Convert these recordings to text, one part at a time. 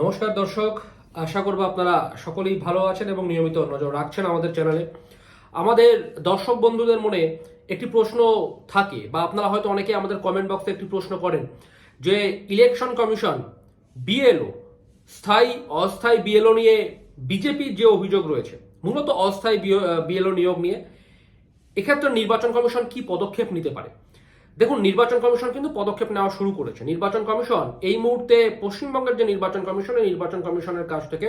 নমস্কার দর্শক, আশা করব আপনারা সকলেই ভালো আছেন এবং নিয়মিত নজর রাখছেন আমাদের চ্যানেলে। আমাদের দর্শক বন্ধুদের মনে একটি প্রশ্ন থাকে, বা আপনারা হয়তো অনেকে আমাদের কমেন্ট বক্সে একটি প্রশ্ন করেন যে ইলেকশন কমিশন বিএলও স্থায়ী, অস্থায়ী বিএলও নিয়ে বিজেপির যে অভিযোগ রয়েছে, মূলত অস্থায়ী বিএলও নিয়োগ নিয়ে, এক্ষেত্রে নির্বাচন কমিশন কি পদক্ষেপ নিতে পারে? দেখুন, নির্বাচন কমিশন কিন্তু পদক্ষেপ নেওয়া শুরু করেছে। নির্বাচন কমিশন, এই মুহূর্তে পশ্চিমবঙ্গের যে নির্বাচন কমিশন, এই নির্বাচন কমিশনের কাছ থেকে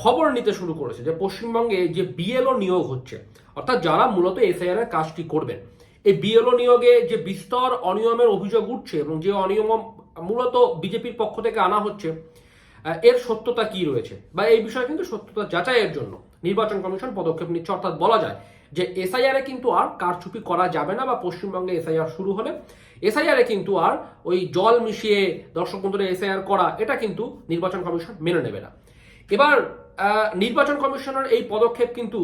খবর নিতে শুরু করেছে যে পশ্চিমবঙ্গে যে বিএলও নিয়োগ হচ্ছে, অর্থাৎ যারা মূলত এসআইআর এর কাজটি করবেন, এই বিএলও নিয়োগে যে বিস্তর অনিয়মের অভিযোগ উঠছে এবং যে অনিয়ম মূলত বিজেপির পক্ষ থেকে আনা হচ্ছে এর সত্যতা কি রয়েছে? বা এই বিষয়ে কিন্তু সত্যতা যাচাইয়ের জন্য নির্বাচন কমিশন পদক্ষেপ নিচ্ছে, অর্থাৎ বলা যায় যে এসআইআর কিন্তু আর কারচুপি করা যাবে না বা পশ্চিমবঙ্গে এসআইআর শুরু হলে। এসআইআর কিন্তু আর ওই জল মিশিয়ে দর্শক বন্ধুরা এসআইআর করা, এটা কিন্তু নির্বাচন কমিশন মেনে নেবে না। এবার নির্বাচন কমিশনের এই পদক্ষেপ কিন্তু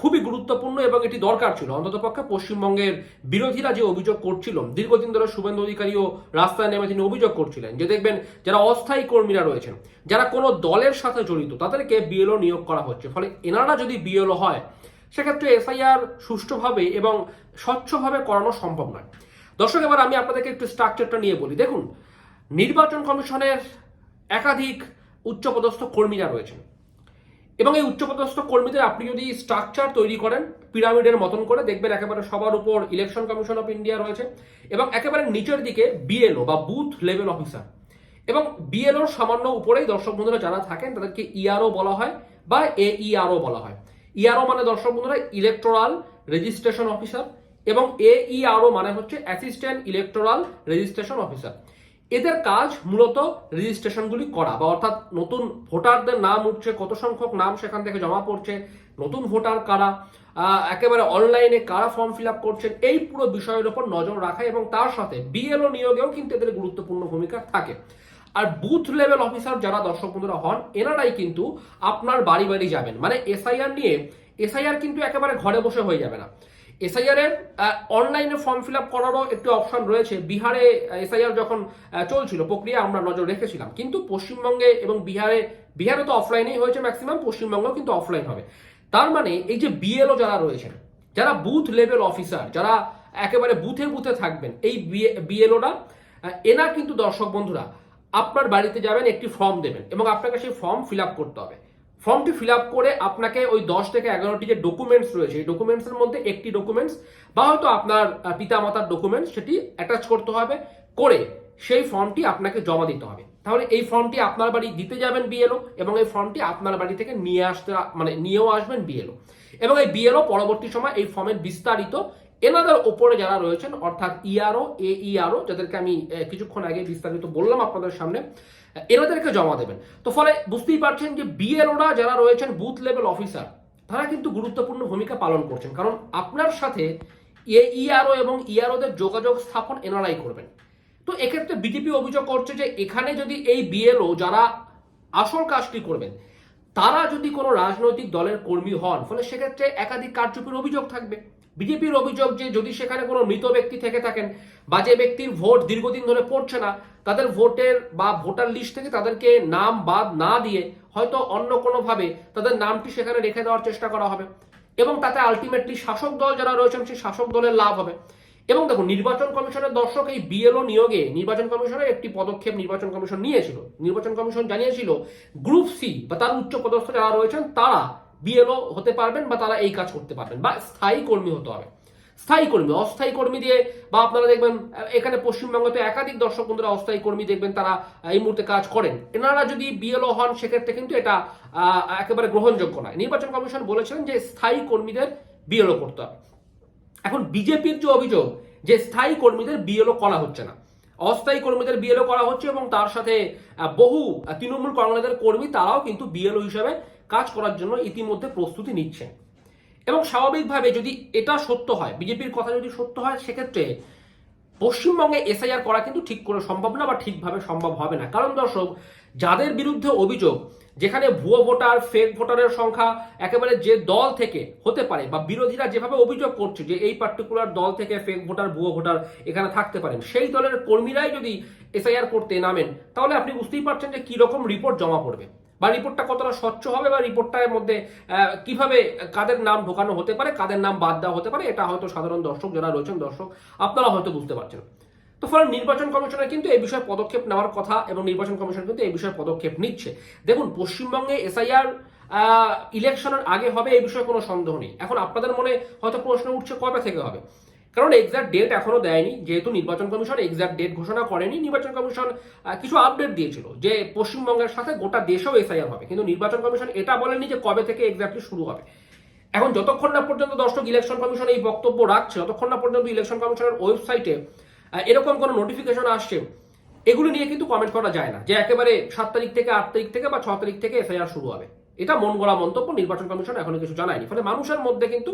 খুবই গুরুত্বপূর্ণ এবং এটি দরকার ছিল। অন্ততপক্ষে পশ্চিমবঙ্গের বিরোধীরা যে অভিযোগ করছিল, দীর্ঘদিন ধরে শুভেন্দু অধিকারীও রাস্তায় নেমে তিনি অভিযোগ করছিলেন যে, দেখবেন, যারা অস্থায়ী কর্মীরা রয়েছেন, যারা কোনো দলের সাথে জড়িত, তাদেরকে বিএলও নিয়োগ করা হচ্ছে। ফলে এনারা যদি বিএলও হয় সেক্ষেত্রে এসআইআর সুষ্ঠুভাবে এবং স্বচ্ছভাবে করানো সম্ভব নয়। দর্শক, এবার আমি আপনাদেরকে একটু স্ট্রাকচারটা নিয়ে বলি। দেখুন, নির্বাচন কমিশনের একাধিক উচ্চপদস্থ কর্মীরা রয়েছেন। এবং এই উচ্চপদস্থ কর্মীদের আপনি যদি স্ট্রাকচার তৈরি করেন পিরামিডের মতন করে, দেখবেন একেবারে সবার উপর ইলেকশন কমিশন অফ ইন্ডিয়া রয়েছে এবং একেবারে নিচের দিকে বিএলও বা বুথ লেভেল অফিসার এবং বিএলওর সামান্য উপরেই দর্শক বন্ধুরা যারা থাকেন, তাদেরকে ইআরও বলা হয় বা এ ইআরও বলা হয়। ইআরও মানে দর্শক বন্ধুরা ইলেকটোরাল রেজিস্ট্রেশন অফিসার এবং এ ইআরও মানে হচ্ছে অ্যাসিস্ট্যান্ট ইলেকটোরাল রেজিস্ট্রেশন অফিসার এদের কাজ মূলত রেজিস্ট্রেশনগুলি করা বা অর্থাৎ নতুন ভোটারদের নাম উঠছে, কত সংখ্যক নাম সেখান থেকে জমা পড়ছে, নতুন ভোটার কারা একেবারে অনলাইনে কারা ফর্ম ফিল আপ করছেন, এই পুরো বিষয়ের উপর নজর রাখা এবং তার সাথে বিএলও নিয়োগেও কিন্তু এদের গুরুত্বপূর্ণ ভূমিকা থাকে। আর বুথ লেভেল অফিসার যারা দর্শক বন্ধুরা হন, এনারাই কিন্তু আপনার বাড়ি বাড়ি যাবেন। মানে এসআইআর নিয়ে এসআইআর কিন্তু একেবারে ঘরে বসে হয়ে যাবে না। এসআইআর এর অনলাইনে ফর্ম ফিল আপ করারও একটি অপশন রয়েছে। বিহারে এসআইআর যখন চলছিল, প্রক্রিয়া আমরা নজর রেখেছিলাম। কিন্তু পশ্চিমবঙ্গে এবং বিহারে বিহারে তো অফলাইনেই হয়েছে ম্যাক্সিমাম পশ্চিমবঙ্গেও কিন্তু অফলাইন হবে। তার মানে এই যে বিএলও যারা রয়েছেন, যারা বুথ লেভেল অফিসার যারা একেবারে বুথে বুথে থাকবেন, এই বিএলওরা এনা কিন্তু দর্শক বন্ধুরা আপনার বাড়িতে যাবেন, একটি ফর্ম দেবেন এবং আপনাকে সেই ফর্ম ফিল আপ করতে হবে। ফর্মটি ফিল আপ করে আপনাকে ওই দশ থেকে এগারোটি যে ডকুমেন্টস রয়েছে, এই ডকুমেন্টসের মধ্যে একটি ডকুমেন্টস বা হয়তো আপনার পিতা মাতার ডকুমেন্টস সেটি অ্যাটাচ করতে হবে করে সেই ফর্মটি আপনাকে জমা দিতে হবে। তাহলে এই ফর্মটি আপনার বাড়ি দিতে যাবেন বিএলও এবং এই ফর্মটি আপনার বাড়ি থেকে নিয়ে আসতে মানে নিয়েও আসবেন বিএলও এবং এই বিএলও পরবর্তী সময় এই ফর্মের বিস্তারিত এনাদের ওপরে যারা রয়েছেন, অর্থাৎ ইআরও এ ইআরও যাদেরকে আমি কিছুক্ষণ আগে বিস্তারিত বললাম আপনাদের সামনে এনাদেরকে জমা দেবেন। তো ফলে বুঝতেই পারছেন যে বিএলওরা যারা রয়েছেন, বুথ লেভেল অফিসার তারা কিন্তু গুরুত্বপূর্ণ ভূমিকা পালন করছেন। কারণ আপনার সাথে এ ইআরও এবং ইআরওদের যোগাযোগ স্থাপন এনারাই করবেন। তো এক্ষেত্রে বিজেপি অভিযোগ করছে যে এখানে যদি এই বিএলও যারা আসল কাজটি করবেন, তারা যদি কোনো রাজনৈতিক দলের কর্মী হন, ফলে সেক্ষেত্রে একাধিক কারচুপির অভিযোগ থাকবে। বিজেপির অভিযোগ যে যদি সেখানে কোনো মৃত ব্যক্তি থেকে থাকেন বা যে ব্যক্তির ভোট দীর্ঘদিন ধরে পড়ছে না, তাদের ভোটের বা ভোটার লিস্ট থেকে তাদেরকে নাম বাদ না দিয়ে হয়তো অন্য কোনোভাবে তাদের নামটি সেখানে রেখে দেওয়ার চেষ্টা করা হবে। এবং তাতে আলটিমেটলি শাসক দল যারা রয়েছেন, সেই শাসক দলের লাভ হবে। এবং দেখো নির্বাচন কমিশনের দর্শক এই বিএলও নিয়োগে নির্বাচন কমিশনের একটি পদক্ষেপ নির্বাচন কমিশন নিয়েছিল। নির্বাচন কমিশন জানিয়েছিল গ্রুপ সি বা তার উচ্চ পদস্থ যারা রয়েছেন, তারা বিএলও হতে পারবেন বা তারা এই কাজ করতে পারবেন, বা স্থায়ী কর্মী হতে হবে। স্থায়ী কর্মী, অস্থায়ী কর্মী দিয়ে, বা আপনারা দেখবেন, এখানে পশ্চিমবঙ্গতে একাধিক দর্শক বন্ধুরা অস্থায়ী কর্মী দেখবেন, তারা এই মুহূর্তে কাজ করেন। এনারা যদি বিএলও হন, সেক্ষেত্রে কিন্তু এটা একেবারে গ্রহণযোগ্য নয়। নির্বাচন কমিশন বলেছিলেন যে স্থায়ী কর্মীদের বিএলও করতে হবে। এখন বিজেপির যে অভিযোগ যে স্থায়ী কর্মীদের বিএলও করা হচ্ছে না, অস্থায়ী কর্মীদের বিএলও করা হচ্ছে এবং তার সাথে বহু তৃণমূল কংগ্রেসের কর্মী তারাও কিন্তু বিএলও হিসাবে কাজ করার জন্য ইতিমধ্যে প্রস্তুতি নিচ্ছেন। এবং স্বাভাবিকভাবে যদি এটা সত্য হয়, বিজেপির কথা যদি সত্য হয়, সেক্ষেত্রে পশ্চিমবঙ্গে এসআইআর করা কিন্তু ঠিক করে সম্ভব না বা ঠিকভাবে সম্ভব হবে না। কারণ দর্শক, যাদের বিরুদ্ধে অভিযোগ, যেখানে ভুয়ো ভোটার ফেক ভোটারের সংখ্যা, একেবারে যে দল থেকে হতে পারে বা বিরোধীরা যেভাবে অভিযোগ করছে যে এই পার্টিকুলার দল থেকে ফেক ভোটার, ভুয়ো ভোটার এখানে থাকতে পারেন, সেই দলের কর্মীরাই যদি এসআইআর করতে নামেন, তাহলে আপনি বুঝতেই পারছেন যে কীরকম রিপোর্ট জমা পড়বে। বা রিপোর্টটা কতটা স্বচ্ছ হবে বা রিপোর্টটার মধ্যে কীভাবে কাদের নাম ঢোকানো হতে পারে, কাদের নাম বাদ দেওয়া হতে পারে, এটা হয়তো সাধারণ দর্শক যারা রয়েছেন, দর্শক, আপনারা হয়তো বুঝতে পারছেন। তো ফলে নির্বাচন কমিশনের কিন্তু এই বিষয়ে পদক্ষেপ নেওয়ার কথা এবং নির্বাচন কমিশন কিন্তু এই বিষয়ে পদক্ষেপ নিচ্ছে। দেখুন, পশ্চিমবঙ্গে এসআইআর ইলেকশনের আগে হবে এই বিষয়ে কোনো সন্দেহ নেই। এখন আপনাদের মনে হয়তো প্রশ্ন উঠছে, কবে থেকে হবে? কারণ এক্সাক্ট ডেট এখনও দেয়নি, যেহেতু নির্বাচন কমিশন এক্সাক্ট ডেট ঘোষণা করেনি, নির্বাচন কমিশন কিছু আপডেট দিয়েছিল যে পশ্চিমবঙ্গের সাথে গোটা দেশেও এসআইআর হবে। কিন্তু নির্বাচন কমিশন এটা বলেনি যে কবে থেকে এক্স্যাক্টলি শুরু হবে। এখন যতক্ষণ না পর্যন্ত দর্শক ইলেকশন কমিশন এই বক্তব্য রাখছে, ততক্ষণ না পর্যন্ত ইলেকশন কমিশনের ওয়েবসাইটে এরকম কোনো নোটিফিকেশন আসছে, এগুলো নিয়ে কিন্তু কমেন্ট করা যায় না যে একেবারে সাত তারিখ থেকে আট তারিখ থেকে বা ছ তারিখ থেকে এফআইআর শুরু হবে। এটা মন গড়া মন্তব্য, নির্বাচন কমিশন এখনও কিছু জানায়নি। ফলে মানুষের মধ্যে কিন্তু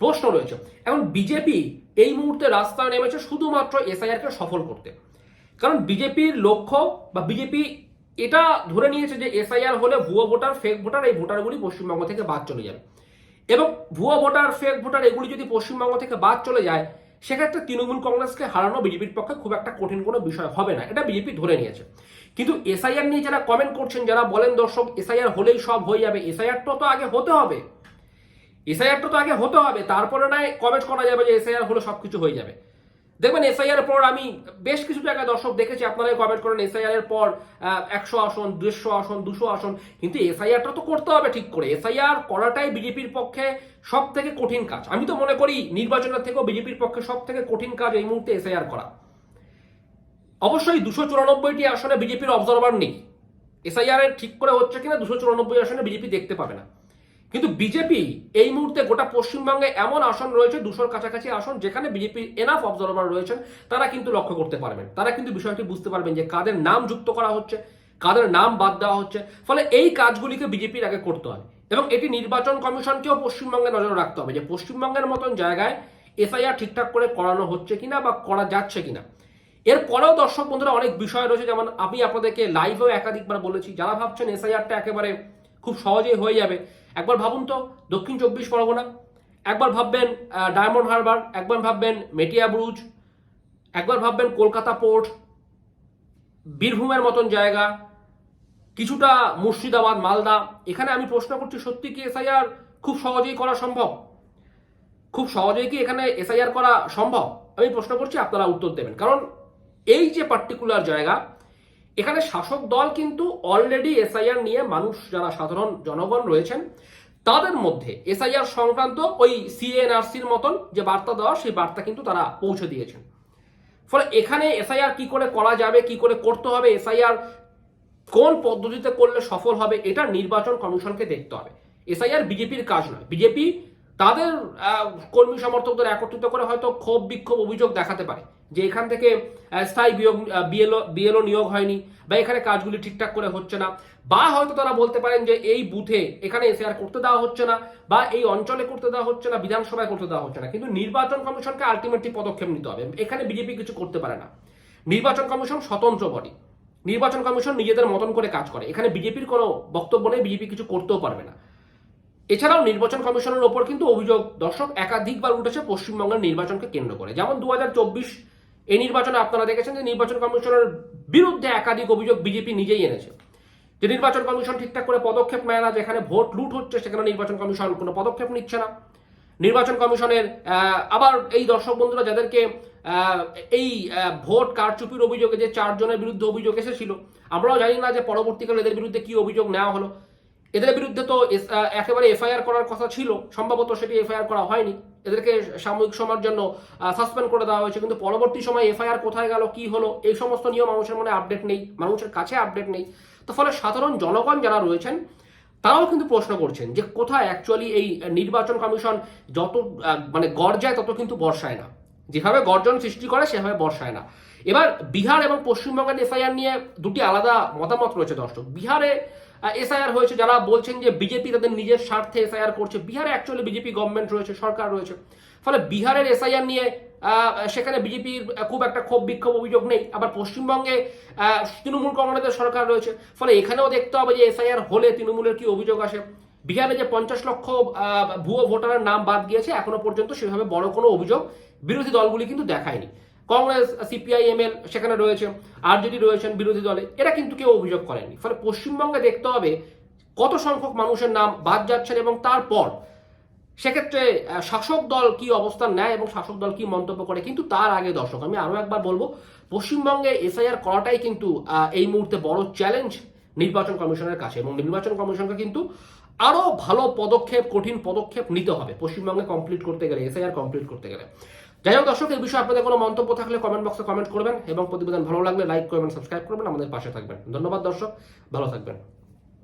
প্রশ্ন রয়েছে। এখন বিজেপি এই মুহূর্তে রাস্তায় নেমেছে শুধুমাত্র এসআইআর কে সফল করতে। কারণ বিজেপির লক্ষ্য বা বিজেপি এটা ধরে নিয়েছে যে এসআইআর হলে ভুয়ো ভোটার ফেক ভোটার এই ভোটারগুলি পশ্চিমবঙ্গ থেকে বাদ চলে যাবে। এবং ভুয়ো ভোটার ফেক ভোটার এগুলি যদি পশ্চিমবঙ্গ থেকে বাদ চলে যায়, সেক্ষেত্রে তৃণমূল কংগ্রেসকে হারানো বিজেপির পক্ষে খুব একটা কঠিন কোনো বিষয় হবে না। এটা বিজেপি ধরে নিয়েছে। কিন্তু এসআইআর নিয়ে যারা কমেন্ট করছেন, যারা বলেন দর্শক এসআইআর হলেই সব হয়ে যাবে এসআইআরটা তো আগে হতে হবে। এসআইআরটা তো আগে হতে হবে, তারপরে নয় কমেন্ট করা যাবে যে এসআইআর হলে সবকিছু হয়ে যাবে। দেখবেন এসআইআর পর আমি বেশ কিছু জায়গায় দর্শক দেখেছি, আপনারাই কমেন্ট করেন এসআইআর এর পর একশো আসন, দেড়শো আসন, দুশো আসন, কিন্তু এসআইআরটা তো করতে হবে ঠিক করে। এসআইআর করাটাই বিজেপির পক্ষে সব থেকে কঠিন কাজ। আমি তো মনে করি নির্বাচনের থেকেও বিজেপির পক্ষে সব থেকে কঠিন কাজ এই মুহূর্তে এসআইআর করা। অবশ্যই দুশো চুরানব্বইটি আসনে বিজেপির অবজারভার নেই। এসআইআর এর ঠিক করে হচ্ছে কিনা, দুশো চুরানব্বই আসনে বিজেপি দেখতে পাবে না। কিন্তু বিজেপি এই মুহূর্তে গোটা পশ্চিমবঙ্গে এমন আসন রয়েছে, দুশোর কাছাকাছি আসন যেখানে বিজেপির এনাফ অবজারভার রয়েছেন, তারা কিন্তু লক্ষ্য করতে পারবেন। তারা কিন্তু বিষয়টি বুঝতে পারবেন যে কাদের নাম যুক্ত করা হচ্ছে, কাদের নাম বাদ দেওয়া হচ্ছে। ফলে এই কাজগুলিকে বিজেপির আগে করতে হয় এবং এটি নির্বাচন কমিশনকেও পশ্চিমবঙ্গে নজর রাখতে হবে যে পশ্চিমবঙ্গের মতন জায়গায় এফআইআর ঠিকঠাক করে করানো হচ্ছে কিনা বা করা যাচ্ছে কিনা। এরপরেও দর্শক বন্ধুরা অনেক বিষয় রয়েছে, যেমন আমি আপনাদেরকে লাইভেও একাধিকবার বলেছি, যারা ভাবছেন এসআইআরটা একেবারে খুব সহজেই হয়ে যাবে। একবার ভাবুন তো, দক্ষিণ চব্বিশ পরগনা, একবার ভাববেন ডায়মন্ড হারবার, একবার ভাববেন মেটিয়া ব্রুজ, একবার ভাববেন কলকাতা পোর্ট, বীরভূমের মতন জায়গা, কিছুটা মুর্শিদাবাদ, মালদা। এখানে আমি প্রশ্ন করছি, সত্যি কি এসআইআর খুব সহজেই করা সম্ভব? খুব সহজেই কি এখানে এসআইআর করা সম্ভব? আমি প্রশ্ন করছি, আপনারা উত্তর দেবেন। কারণ এই যে পার্টিকুলার জায়গা এখানে শাসক দল কিন্তু অলরেডি এসআইআর নিয়ে মানুষ যারা সাধারণ জনগণ রয়েছেন, তাদের মধ্যে এসআইআর সংক্রান্ত ওই সিএনআরসির মতন যে বার্তা দেওয়া, সেই বার্তা কিন্তু তারা পৌঁছে দিয়েছেন। ফলে এখানে এসআইআর কি করে করা যাবে, কি করে করতে হবে এসআইআর কোন পদ্ধতিতে করলে সফল হবে, এটা নির্বাচন কমিশনকে দেখতে হবে। এসআইআর বিজেপির কাজ নয়। বিজেপি তাদের কর্মী সমর্থকদের একত্রিত করে হয়তো ক্ষোভ বিক্ষোভ অভিযোগ দেখাতে পারে। যে এখান থেকে স্থায়ী বিয়োগ বিএলও বিএলও নিয়োগ হয়নি বা এখানে কাজগুলি ঠিকঠাক করে হচ্ছে না, বা হয়তো তারা বলতে পারেন যে এই বুথে এখানে এসআইআর করতে দেওয়া হচ্ছে না বা এই অঞ্চলে করতে দেওয়া হচ্ছে না, বিধানসভায় করতে দেওয়া হচ্ছে না। কিন্তু নির্বাচন কমিশনকে আলটিমেটলি পদক্ষেপ নিতে হবে। এখানে বিজেপি কিছু করতে পারে না। নির্বাচন কমিশন স্বতন্ত্র বডি নির্বাচন কমিশন নিজেদের মতন করে কাজ করে। এখানে বিজেপির কোনো বক্তব্য নেই, বিজেপি কিছু করতেও পারবে না। এছাড়াও নির্বাচন কমিশনের ওপর কিন্তু অভিযোগ, দর্শক একাধিকবার উঠেছে পশ্চিমবঙ্গের নির্বাচনকে কেন্দ্র করে। যেমন দু হাজার চব্বিশ এই নির্বাচনে আপনারা দেখেছেন যে নির্বাচন কমিশনের বিরুদ্ধে একাধিক অভিযোগ বিজেপি নিজেই এনেছে। যে নির্বাচন কমিশন ঠিকঠাক করে পদক্ষেপ নেয় না, যেখানে ভোট লুট হচ্ছে, সেখানে নির্বাচন কমিশন কোনো পদক্ষেপ নিচ্ছে না। নির্বাচন কমিশনের আবার এই দর্শক বন্ধুরা যাদেরকে এই ভোট কারচুপির অভিযোগে যে চারজনের বিরুদ্ধে অভিযোগ এসেছিল, আমরাও জানি না যে পরবর্তীকালে এদের বিরুদ্ধে কি অভিযোগ নেওয়া হলো। এদের বিরুদ্ধে তো একেবারে এফআইআর করার কথা ছিল। সম্ভবত সেটি এফআইআর করা হয়নি। এদেরকে সাময়িক সময়ের জন্য সাসপেন্ড করে দেওয়া হয়েছে। কিন্তু পরবর্তী সময় এফআইআর কোথায় গেল, কি হলো, এই সমস্ত নিয়ম মানুষের মনে আপডেট নেই। মানুষের কাছে আপডেট নেই। তো ফলে সাধারণ জনগণ যারা রয়েছেন, তারাও কিন্তু প্রশ্ন করছেন যে কোথায় অ্যাকচুয়ালি এই নির্বাচন কমিশন যত মানে গর্জায় তত কিন্তু বর্ষায় না। যেভাবে গর্জন সৃষ্টি করে, সেভাবে বর্ষায় না। এবার বিহার এবং পশ্চিমবঙ্গের এসআইআর নিয়ে দুটি আলাদা মতামত রয়েছে দর্শক। বিহারে এসআইআর হয়েছে যারা বলছেন যে বিজেপি তাদের নিজের স্বার্থে এসআইআর করছে। বিহারে অ্যাকচুয়ালি বিজেপি গভর্নমেন্ট রয়েছে, সরকার রয়েছে। ফলে বিহারের এসআইআর নিয়ে সেখানে বিজেপির খুব একটা ক্ষোভ, বিক্ষোভ, অভিযোগ নেই। আবার পশ্চিমবঙ্গে তৃণমূল কংগ্রেসের সরকার রয়েছে। ফলে এখানেও দেখতে হবে যে এসআইআর হলে তৃণমূলের কি অভিযোগ আসে। বিহারে যে পঞ্চাশ লক্ষ ভুয়ো ভোটারের নাম বাদ গিয়েছে, এখনও পর্যন্ত সেভাবে বড় কোনো অভিযোগ বিরোধী দলগুলি কিন্তু দেখায়নি। কংগ্রেস, সিপিআই, এমএল সেখানে রয়েছে, আরজেডি রয়েছেন বিরোধী দলে। এরা কিন্তু কেউ অভিযোগ করেনি ফলে পশ্চিমবঙ্গে দেখতে হবে কত সংখ্যক মানুষের নাম বাদ যাচ্ছেন এবং তারপর সেক্ষেত্রে শাসক দল কি অবস্থান নেয় এবং শাসক দল কি মন্তব্য করে? কিন্তু তার আগে দর্শক, আমি আরও একবার বলব, পশ্চিমবঙ্গে এসআইআর করাটাই কিন্তু এই মুহূর্তে বড় চ্যালেঞ্জ নির্বাচন কমিশনের কাছে এবং নির্বাচন কমিশনকে কিন্তু আরও ভালো পদক্ষেপ, কঠিন পদক্ষেপ নিতে হবে পশ্চিমবঙ্গে কমপ্লিট করতে গেলে, এসআইআর কমপ্লিট করতে গেলে। যাই হোক, দর্শক, এই বিষয়ে আপনাদের কোনো মন্তব্য থাকলে কমেন্ট বক্সে কমেন্ট করবেন এবং প্রতিবেদন ভালো লাগলে লাইক করবেন সাবস্ক্রাইব করবেন, আমাদের পাশে থাকবেন। ধন্যবাদ, দর্শক, ভালো থাকবেন।